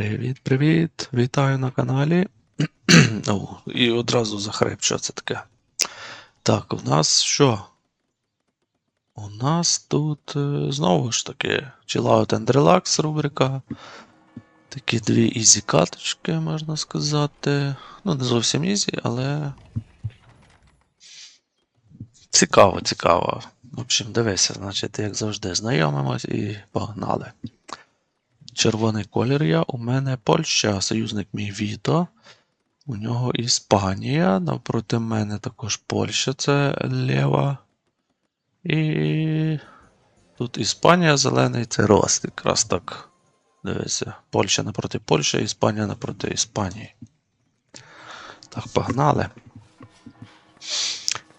Привіт-привіт! Вітаю на каналі. О, і одразу захрип, що це таке. Так, у нас що? У нас тут е, знову ж таки Chill Out and Relax рубрика. Такі дві ізі каточки, можна сказати. Ну, не зовсім ізі, але. Цікаво, цікаво. В общем, дивися, значить, як завжди, знайомимось і погнали. Червоний колір я. У мене Польща, союзник мій Віто. У нього Іспанія. Навпроти мене також Польща, це лєва. І тут Іспанія, зелений це рост. Якраз так. Дивися. Польща напроти Польщі, Іспанія напроти Іспанії. Так, погнали.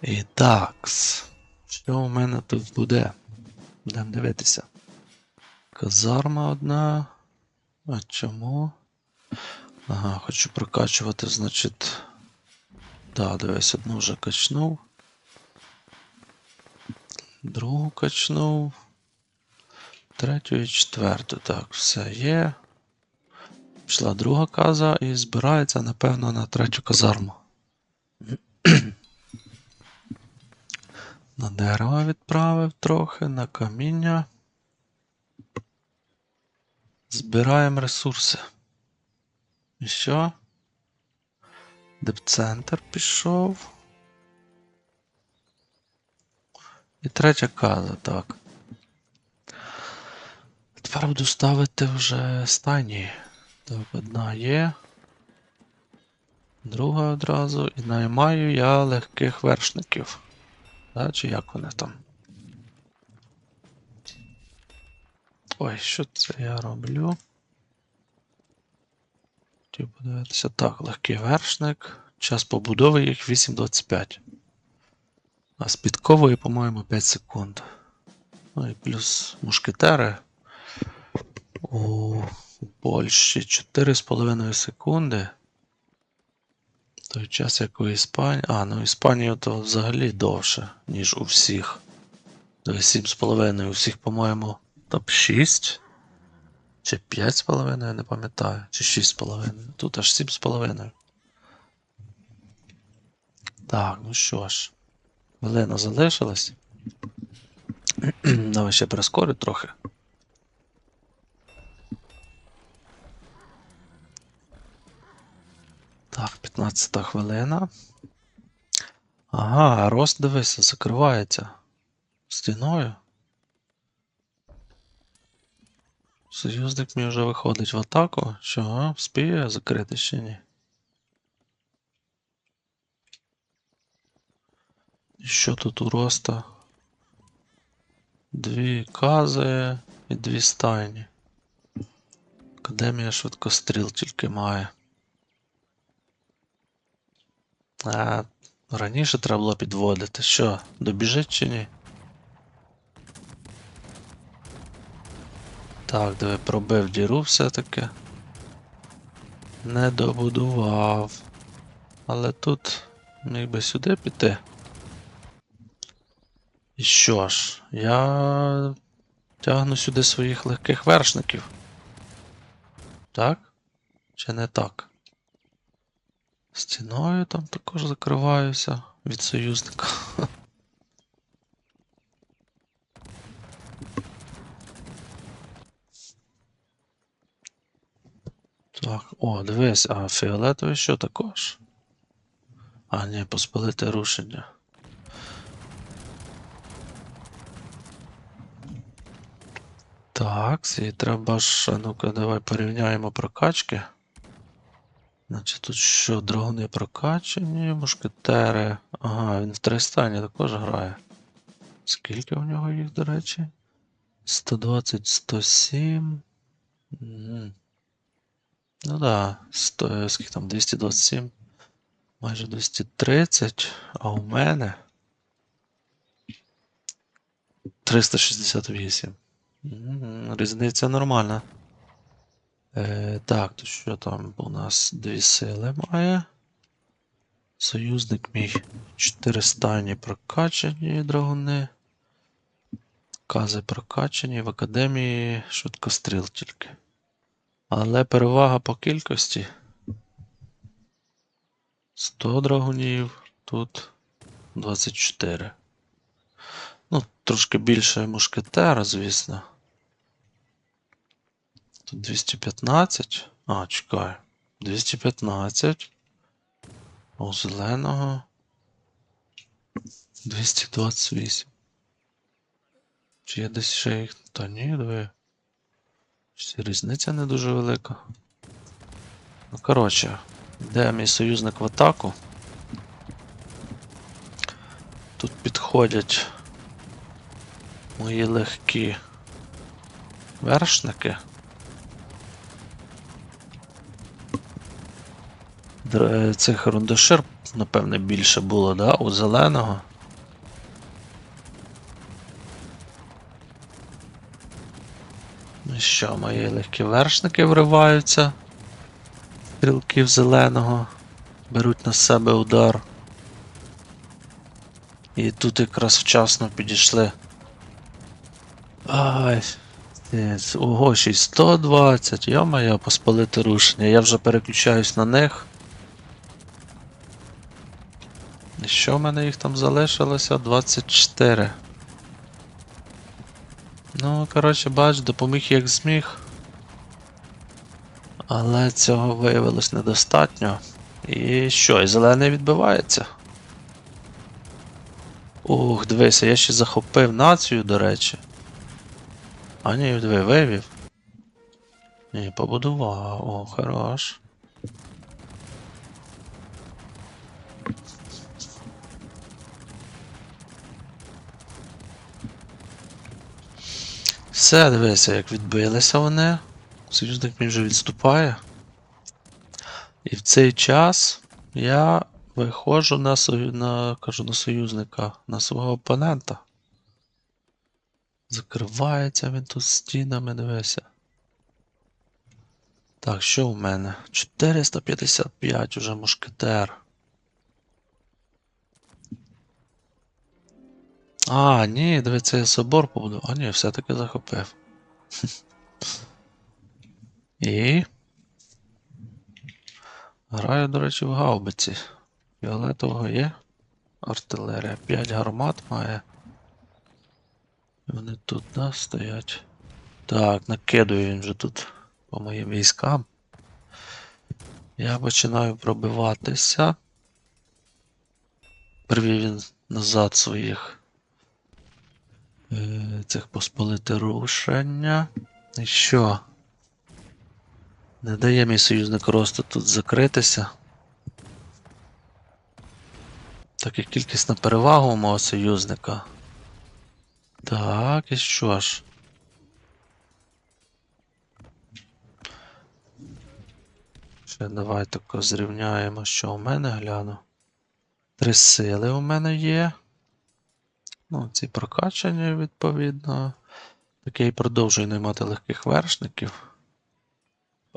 І такс. Що у мене тут буде? Будемо дивитися. Казарма одна. А чому? Ага, хочу прокачувати, значить. Да, дивись, одну вже качнув. Другу качнув. Третю і четверту. Так, все є. Пішла друга каза і збирається, напевно, на третю казарму. На дерево відправив трохи, на каміння. Збираємо ресурси. І що? Депцентр пішов. І третя каза, так. Тепер буду ставити вже стайні. Так, одна є. Друга одразу. І наймаю я легких вершників. Да, чи як вони там? Ой, що це я роблю? Хотів подивитися. Так, легкий вершник. Час побудови їх 8.25. А з підкової, по-моєму, 5 секунд. Ну і плюс мушкетери. У Польщі 4,5 секунди. Той час, як у Іспанії. А, ну Іспанію то взагалі довше, ніж у всіх. 7,5 у всіх, по-моєму, топ 6. Чи 5,5, я не пам'ятаю. Чи 6,5. Тут аж 7,5. Так, ну що ж. Хвилина залишилась. Давай ще прискорю трохи. Так, 15 хвилина. Ага, рост дивися, закривається стіною. Союзник мій вже виходить в атаку. Що, а? вспіє закрити ще ні? Що тут у роста? Дві кази і дві стайні. Академія швидкостріл тільки має. А, раніше треба було підводити. Що, добіжить чи ні? Так, диви, пробив діру все-таки. Не добудував. Але тут міг би сюди піти. І що ж, я тягну сюди своїх легких вершників. Так? Чи не так? Стіною там також закриваюся від союзника. Так, о, дивись, а фіолетовий що також? А, ні, поспалити рушення. Так, і треба ж. Ну-ка, давай порівняємо прокачки. Значить, тут що, дрогни прокачані, мушкетери. Ага, він в тристані також грає. Скільки у нього їх, до речі? 120, 107. Мгм. Ну да, 100, скільки там, 227, майже 230, а у мене 368. Різниця нормальна. Е, так, то що там у нас дві сили має? Союзник мій 4 стайні прокачані драгуни. Кази прокачані в академії швидкостріл тільки. Але перевага по кількості. 100 драгунів, тут 24. Ну, трошки більше мушкетера, звісно. Тут 215. А, чекай. 215. А у зеленого 228. Чи є десь ще їх? Та ні, диви. Різниця не дуже велика. Ну, коротше, де мій союзник в атаку? Тут підходять мої легкі вершники. Цих рундашир, напевне, більше було, да? У зеленого. Що, мої легкі вершники вриваються. Стрілків зеленого. Беруть на себе удар. І тут якраз вчасно підійшли. Ай. Ого, ще й 120. Йо-моє, поспалити рушення. Я вже переключаюсь на них. І що в мене їх там залишилося? 24. Ну, коротше, бач, допоміг як зміг. Але цього виявилось недостатньо. І що, і зелений відбивається? Ух, дивися, я ще захопив націю, до речі. А ні, диви, вивів. Ні, побудував. О, хорош. Все, дивися, як відбилися вони. Союзник мій вже відступає. І в цей час я виходжу на, на, кажу, на союзника, на свого опонента. Закривається він тут стінами, дивися. Так, що в мене? 455 уже мушкетер. А, ні, дивіться, я собор побудував. А ні, все-таки захопив. І. Граю, до речі, в гаубиці. Фіолетового є. Артилерія. 5 гармат має. Вони тут, да, стоять. Так, накидує він вже тут по моїм військам. Я починаю пробиватися. Привів він назад своїх цих посполити рушення. І що? Не дає мій союзник росту тут закритися. Так як кількісна перевага у мого союзника. Так, і що ж? Ще давай тако зрівняємо, що у мене гляну. Три сили у мене є. Ну, ці прокачані, відповідно. Так я і продовжую наймати легких вершників.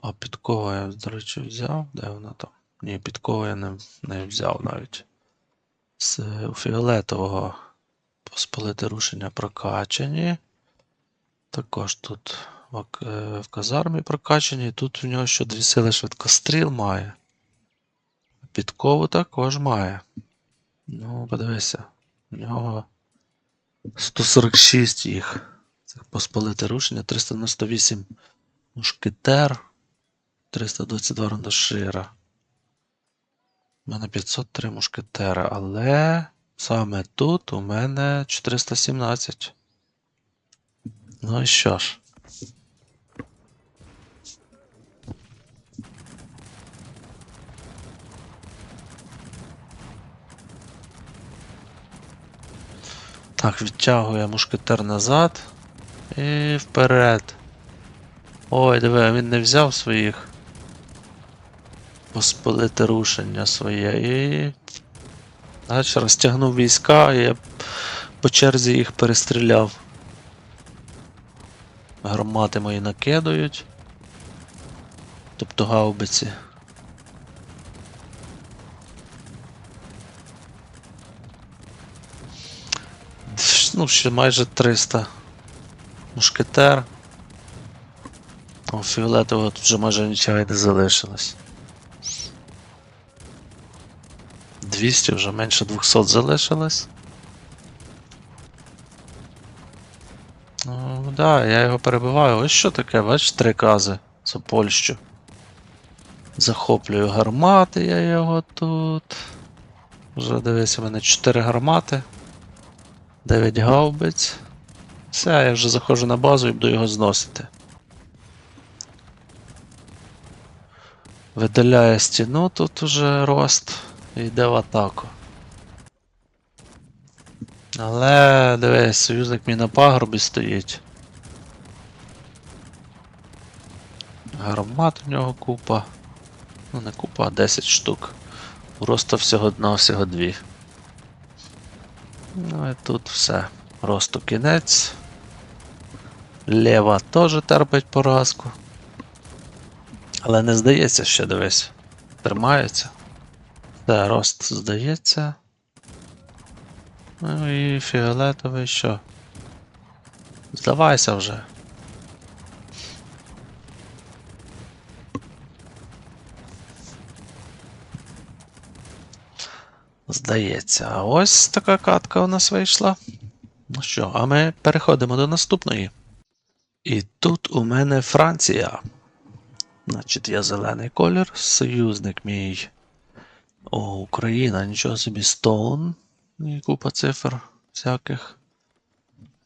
А підкову я, до речі, взяв. Де вона там? Ні, підкову я не, не взяв навіть. З фіолетового поспалити рушення прокачані. Також тут в, е, в казармі прокачані. Тут в нього ще дві сили швидкостріл має. Підкову також має. Ну, подивися. У нього 146 їх. Цих поспалити рушення, 398 мушкетер, 322 рандашира. У мене 503 мушкетера, але саме тут у мене 417. Ну і що ж? Так, відтягує мушкетер назад і вперед. Ой, диви, а він не взяв своїх. Поспалити рушення своє і. Значить, розтягнув війська і я по черзі їх перестріляв. Гармати мої накидують. Тобто гаубиці. Ну, ще майже 300 мушкетер. О, фіолетового тут вже майже нічого й не залишилось. 200 вже менше 200 залишилось. Ну, да, я його перебиваю. Ось що таке, бачиш, три кази за Польщу. Захоплюю гармати я його тут. Вже дивись, у мене 4 гармати. 9 гаубиць. Все, я вже заходжу на базу і буду його зносити. Видаляє стіну, тут уже рост і йде в атаку. Але дивись, союзник мій на пагорбі стоїть. Гармат у нього купа. Ну не купа, а 10 штук. Просто всього одна, всього дві. Ну і тут все. Просто кінець. Лева теж терпить поразку. Але не здається ще, дивись. Тримається. Все, рост здається. Ну і фіолетовий що? Здавайся вже. Здається, а ось така катка у нас вийшла. Ну що, а ми переходимо до наступної. І тут у мене Франція. Значить, я зелений колір, союзник мій. О, Україна, нічого собі Стоун. І купа цифр всяких.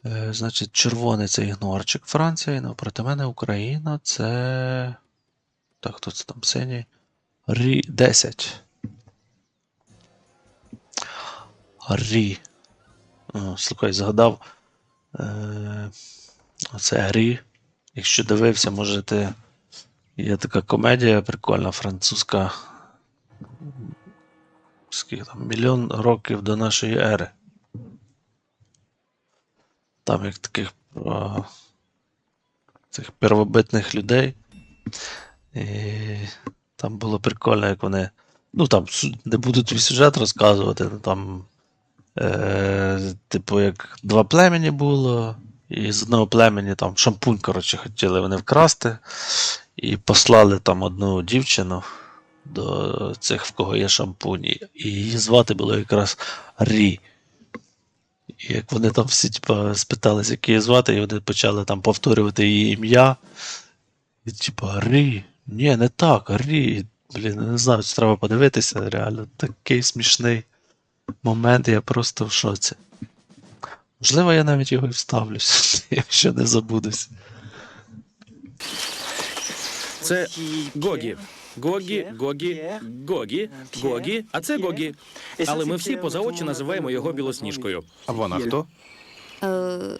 Е, значить, червоний це ігнорчик Франція, і навпроти мене Україна це. Так, хто це там синій? Рі 10. Рі. Слухай, згадав. Е, оце Рі. Якщо дивився, може ти. Є така комедія прикольна, французька. Скільки там? Мільйон років до нашої ери. Там як таких про цих первобитних людей. І там було прикольно, як вони. Ну там не буду твій сюжет розказувати, ну там. Е, типу, як два племені було, і з одного племені там шампунь, коротше, хотіли вони вкрасти. І послали там одну дівчину до цих, в кого є шампунь. І її звати було якраз Рі. І як вони там всі типа, спитались, як її звати, і вони почали там повторювати її ім'я. І типа Рі. Ні, не так, Рі. Блін, не знаю, треба подивитися. Реально такий смішний момент, я просто в шоці. Можливо, я навіть його і вставлюсь, якщо не забудусь. Це Гогі. Гогі, Гогі, Гогі, Гогі, а це Гогі. Але ми всі поза очі називаємо його білосніжкою. А вона хто? Е,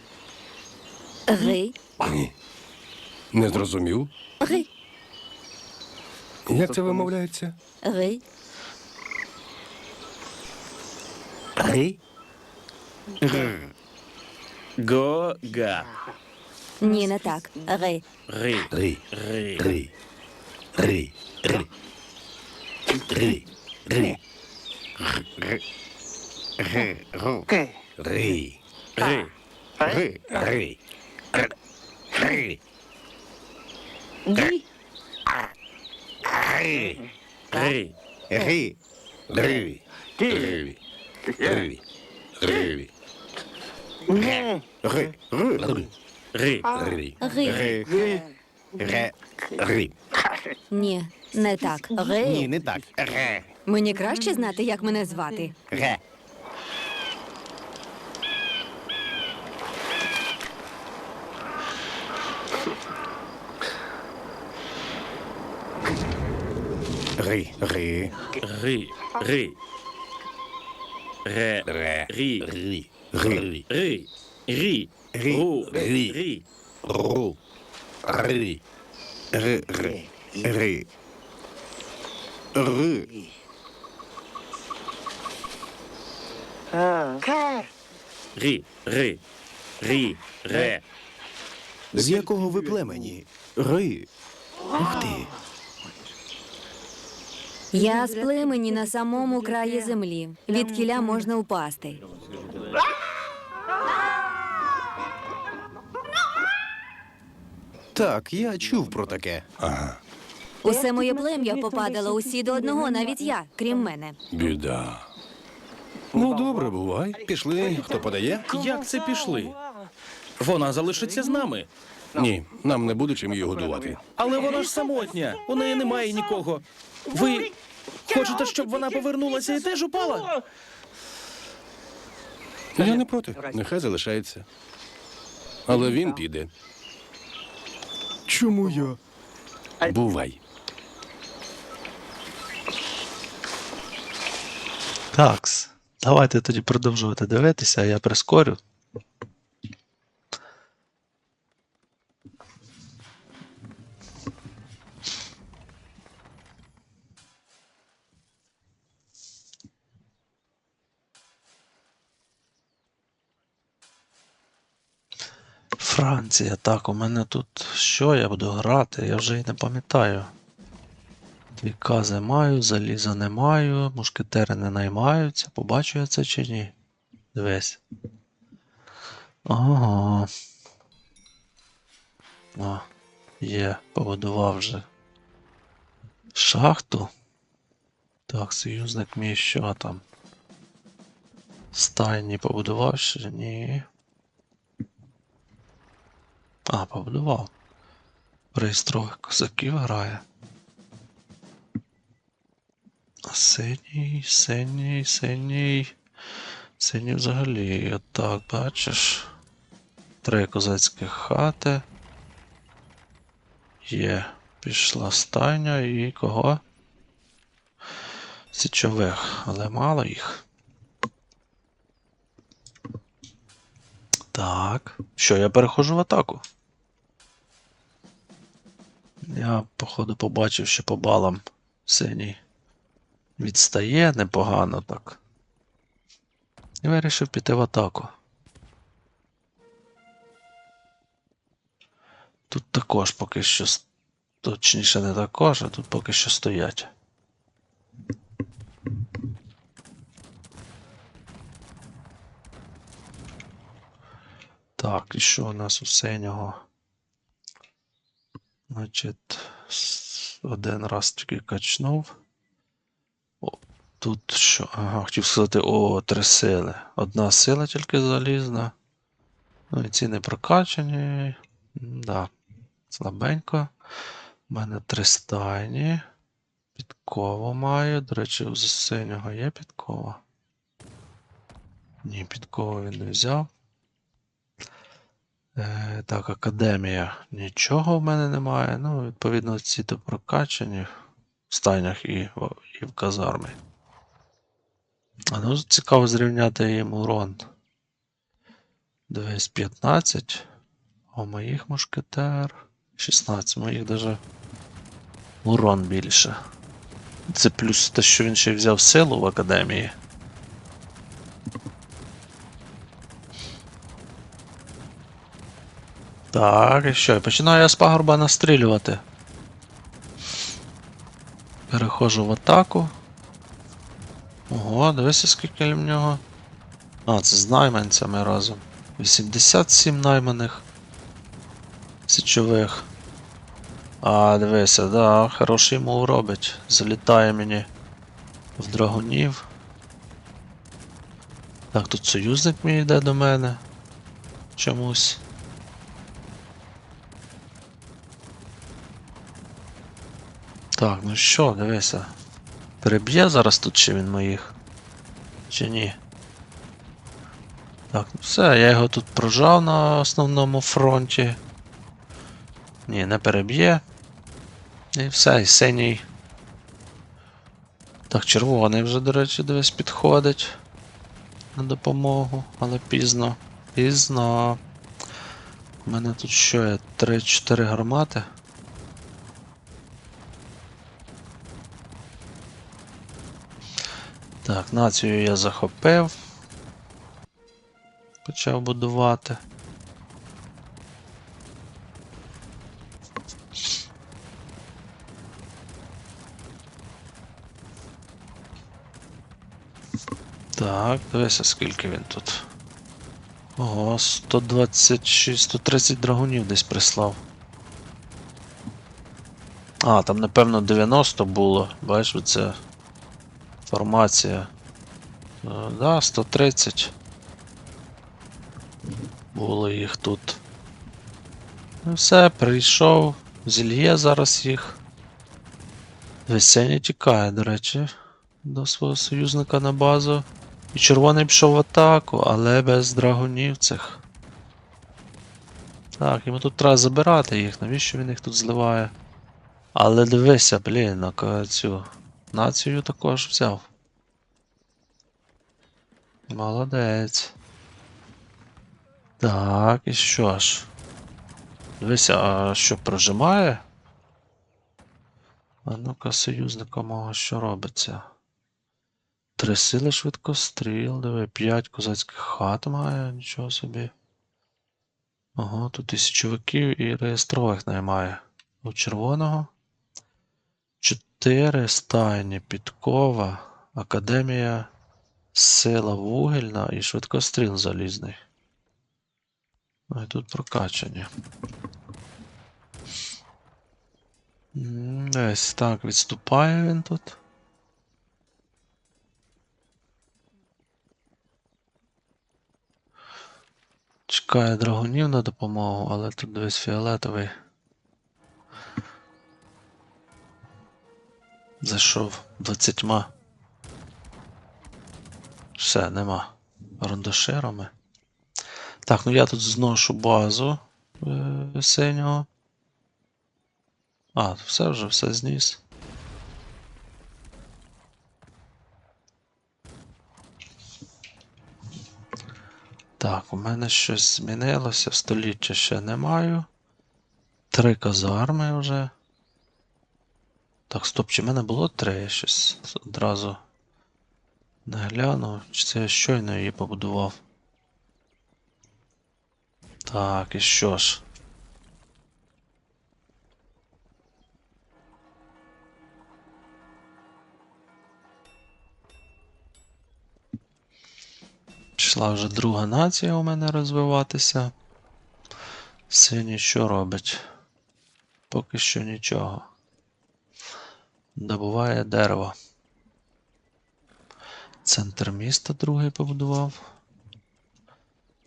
Гей, Ні. Не зрозумів. гей, Як це вимовляється? гей, Гей? Гога. ні, не так. Гей, Ри. Ри. Ри. Ри. Ри. Ри. Ри. Ри. Ри. Ри. Ри. Ри. Ри. Ри. гі, Ри. Ри. Ри. Ри. Ри. Ри. Ри. Ри. Ри. Ри. Ри. Ри. Ре. Ри. Ні, не так. Ні, не так. Ре. Мені краще знати, як мене звати. Ре. Ри. Ри. Ри. Ри. Ре. Ре. Рі. Ри. Ри. Ри. Рі. Рі. Ру. Рі. Рі. Ру. Ри. Ри. Ри. Ри. Ри. Рі. Ри. Рі. Ре. З якого ви племені? Ри. Ух ти. Я з племені на самому краї землі. Від кіля можна впасти. Так, я чув про таке. Ага. Усе моє плем'я попадало усі до одного, навіть я, крім мене. Біда. Ну, добре, бувай. Пішли, хто подає? Як це пішли? Вона залишиться з нами. Ні, нам не буде чим її годувати. Але вона ж самотня. У неї немає нікого. Ви хочете, щоб вона повернулася і теж упала? Я не проти. Нехай залишається. Але він піде. Чому я? Бувай. Такс. Давайте тоді продовжувати дивитися, а я прискорю. Франція, так, у мене тут що я буду грати? Я вже й не пам'ятаю. Дві кази маю, заліза не маю, мушкетери не наймаються. Побачу я це чи ні? Дивись. Ага. О, є, побудував вже. Шахту. Так, союзник мій що там? Стайні побудував ще? Ні. А, побудував. Реєстрових козаків грає. Синій, синій, синій. Синій взагалі. Отак, бачиш. Три козацькі хати. Є. Пішла стайня і кого? Січових, але мало їх. Так. Що, я переходжу в атаку? Я, походу, побачив, що по балам синій відстає непогано так. І вирішив піти в атаку. Тут також поки що. Точніше не також, а тут поки що стоять. Так, і що у нас у синього? Значить, один раз тільки качнув. О, тут що? Ага, хотів сказати, о, три сили. Одна сила тільки залізна. Ну і ці не прокачані. Да. Слабенько. У мене три стайні. Підкову маю. До речі, у синього є підкова. Ні, підкову він не взяв. Е, так, академія. Нічого в мене немає. Ну, відповідно, ці то прокачані в стайнях і, і в казармі. А ну, цікаво зрівняти їм урон. Дивись, 15. А моїх мушкетер 16. Моїх даже урон більше. Це плюс те, що він ще взяв силу в академії. Так, і що? І починаю я з пагорба настрілювати. Переходжу в атаку. Ого, дивися, скільки в нього. А, це з найманцями разом. 87 найманих. Січових. А, дивися, да, хороший мов робить. Залітає мені в драгунів. Так, тут союзник мій йде до мене. Чомусь. Так, ну що, дивися. Переб'є зараз тут ще він моїх. Чи ні? Так, ну все, я його тут прожав на основному фронті. Ні, не переб'є. І все, і синій. Так, червоний вже, до речі, дивись, підходить на допомогу, але пізно. Пізно. У мене тут що є? 3-4 гармати. Так, націю я захопив. Почав будувати. Так, дивися, скільки він тут. Ого, 126, 130 драгунів десь прислав. А, там напевно 90 було. Бачиш, оце формація. Е, да, 130. Було їх тут. Ну все, прийшов. Зільє зараз їх. Весені тікає, до речі, до свого союзника на базу. І червоний пішов в атаку, але без драгунів цих. Так, йому тут треба забирати їх, навіщо він їх тут зливає? Але дивися, блін, на цю націю також взяв. Молодець. Так, і що ж? Дивися, а що прожимає? А ну-ка, союзника мого, що робиться? Три сили швидкостріл, диви, п'ять козацьких хат має, нічого собі. Ага, тут тисячовиків і реєстрових наймає. У червоного. Чотири стайні, підкова, академія, сила вугільна і швидкостріл залізний. Ну і тут прокачані. Десь так, відступає він тут. Чекає драгунів на допомогу, але тут дивись фіолетовий. Зайшов двадцятьма. Все, нема. Рундаширами. Так, ну я тут зношу базу е, синього. А, все вже, все зніс. Так, у мене щось змінилося, століття ще не маю. Три казарми вже. Так, стоп, чи в мене було три? Щось одразу не глянув. Чи це я щойно її побудував? Так, і що ж? Пішла вже друга нація у мене розвиватися. Синій що робить? Поки що нічого. Добуває дерево. Центр міста другий побудував.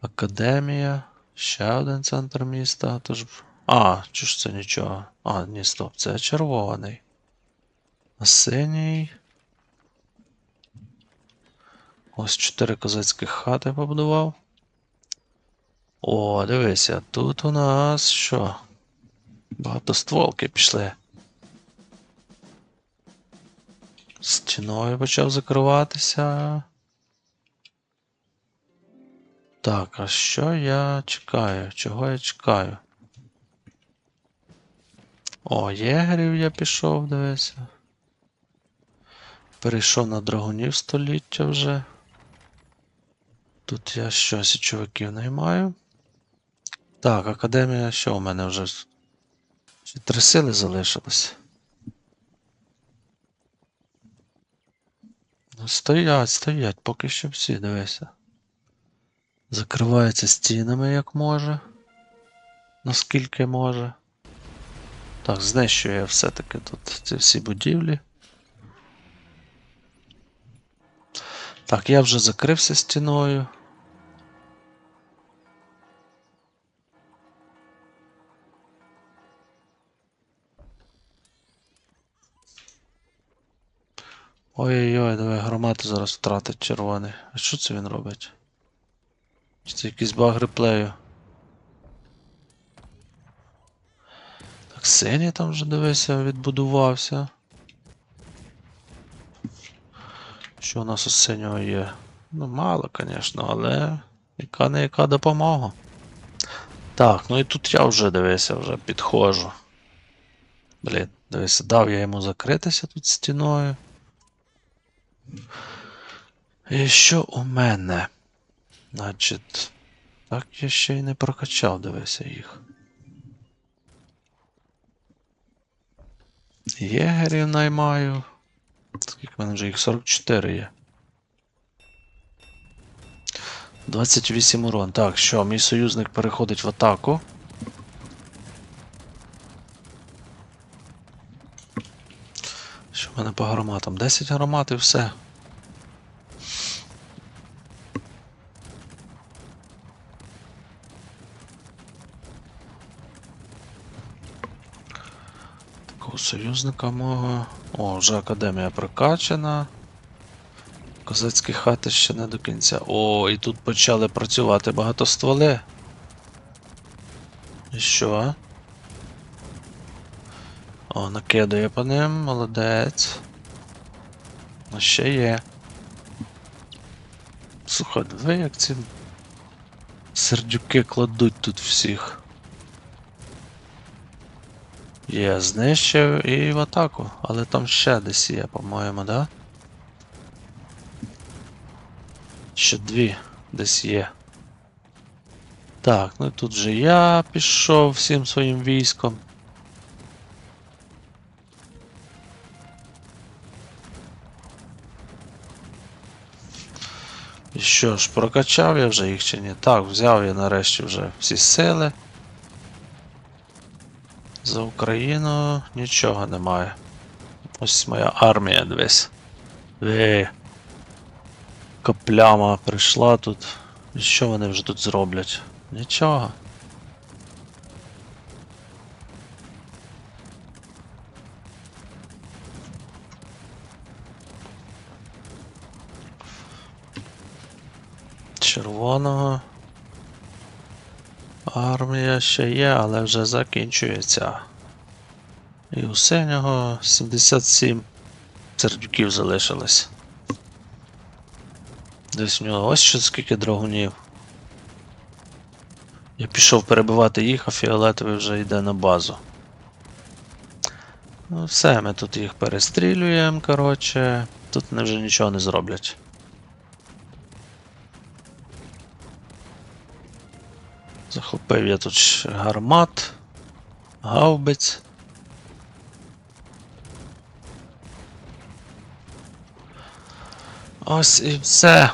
Академія. Ще один центр міста. Тож. А, чи ж це нічого? А, ні, стоп, це червоний. А синій. Ось чотири козацьких хати побудував. О, дивися, тут у нас що? Багатостволки пішли. Стіною почав закриватися. Так, а що я чекаю? Чого я чекаю? О, єгерів я пішов, дивися. Перейшов на драгунів століття вже. Тут я що, січовиків наймаю. Так, академія, що у мене вже? Ще три сили залишилось. Стоять, стоять, поки що всі, дивися. Закриваються стінами як може. Наскільки може. Так, знищую я все-таки тут ці всі будівлі. Так, я вже закрився стіною. Ой-ой-ой, давай громади зараз втратить червоний. А що це він робить? Чи це якийсь баг реплею? Так, синій там вже дивися, відбудувався. Що у нас у синього є? Ну, мало, звісно, але яка не яка допомога. Так, ну і тут я вже дивися, вже підходжу. Блін, дивися, дав я йому закритися тут стіною. І що у мене? Значить, так я ще й не прокачав, дивися їх. Єгерів наймаю. Скільки в мене вже їх 44 є. 28 урон. Так, що, мій союзник переходить в атаку. Мене по гарматам? 10 гармат і все. Такого союзника мого. О, вже академія прокачана. Козацькі хати ще не до кінця. О, і тут почали працювати багатостволи. І що? О, накидує по ним, молодець. Ну ще є. Слухай, диви, як ці сердюки кладуть тут всіх. Є, знищив і в атаку, але там ще десь є, по-моєму, да? Ще дві десь є. Так, ну і тут же я пішов всім своїм військом. Що ж, прокачав я вже їх чи ні? Так, взяв я нарешті вже всі сили. За Україну нічого немає. Ось моя армія дивись. Диви. Капляма прийшла тут. І що вони вже тут зроблять? Нічого. Червоного. Армія ще є, але вже закінчується. І у синього 77 сердюків залишилось. Десь у нього ось що скільки драгунів. Я пішов перебивати їх, а фіолетовий вже йде на базу. Ну, все, ми тут їх перестрілюємо, коротше. Тут вони вже нічого не зроблять. Захопив я тут гармат, гаубиць. Ось і все.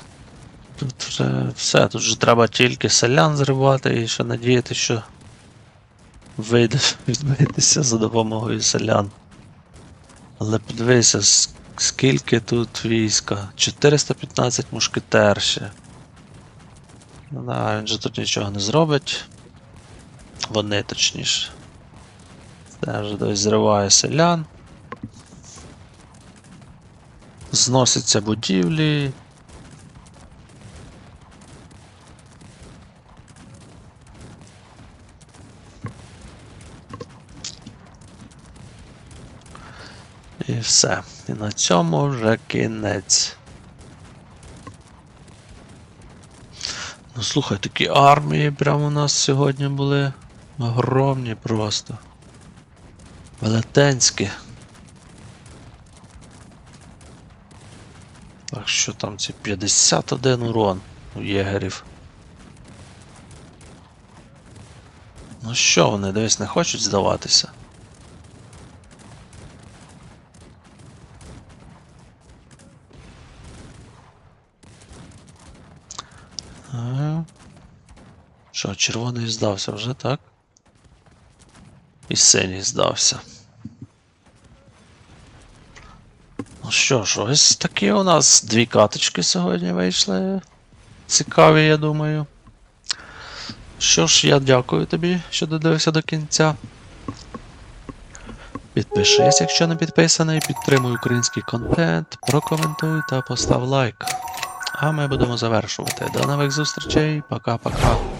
Тут вже все, тут вже треба тільки селян зривати і ще надіяти, що вийде відбитися за допомогою селян. Але подивися, скільки тут війська. 415 мушкетер ще. Ну да, він же тут нічого не зробить. Вони точніше. Це вже десь зриває селян. Зносяться будівлі. І все. І на цьому вже кінець. Ну слухай, такі армії прямо у нас сьогодні були огромні просто. Велетенські. Так що там ці 51 урон у єгерів. Ну що вони, дивись, не хочуть здаватися. Ага. Що, червоний здався вже, так? І синій здався. Ну що ж, ось такі у нас дві каточки сьогодні вийшли. Цікаві, я думаю. Що ж, я дякую тобі, що додивився до кінця. Підпишись, якщо не підписаний, підтримуй український контент, прокоментуй та постав лайк. А ми будемо завершувати. До нових зустрічей. Пока-пока.